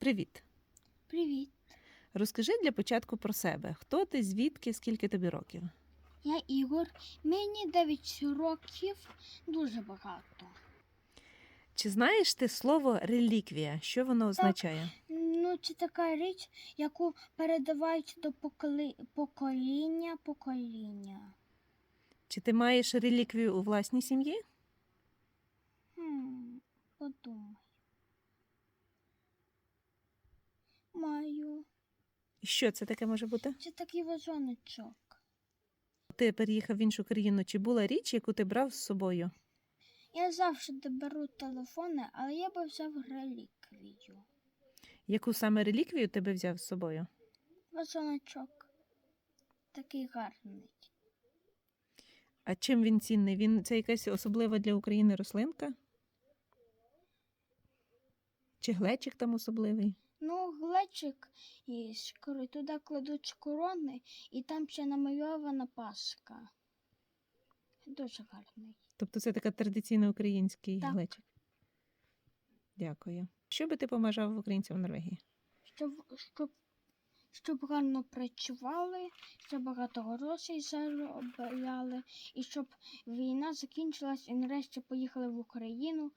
Привіт! Привіт, Розкажи для початку про себе. Хто ти, звідки, скільки тобі років? я Ігор. Мені 9 років, дуже багато. Чи знаєш ти слово реліквія? Що воно означає? Ну, це така річ, яку передавають до поколи... покоління покоління. Чи ти маєш реліквію у власній сім'ї? Хм, подумай. Маю. І що це таке може бути? Це такий вазоночок. Ти переїхав в іншу країну. Чи була річ, яку ти брав з собою? Я завжди беру телефони, але я би взяв реліквію. Яку саме реліквію тебе взяв з собою? Вазоночок. Такий гарний. А чим він цінний? Він це якась особлива для України рослинка? Чи глечик там особливий? Ну, глечик і шкури, туди кладуть корони, і там ще намальована пасха. Дуже гарний. Тобто це така традиційно український Так. глечик. Дякую. Що би ти побажав українцям в Норвегії? Щоб, щоб, щоб гарно працювали, щоб багато грошей заробляли, і щоб війна закінчилась і нарешті поїхали в Україну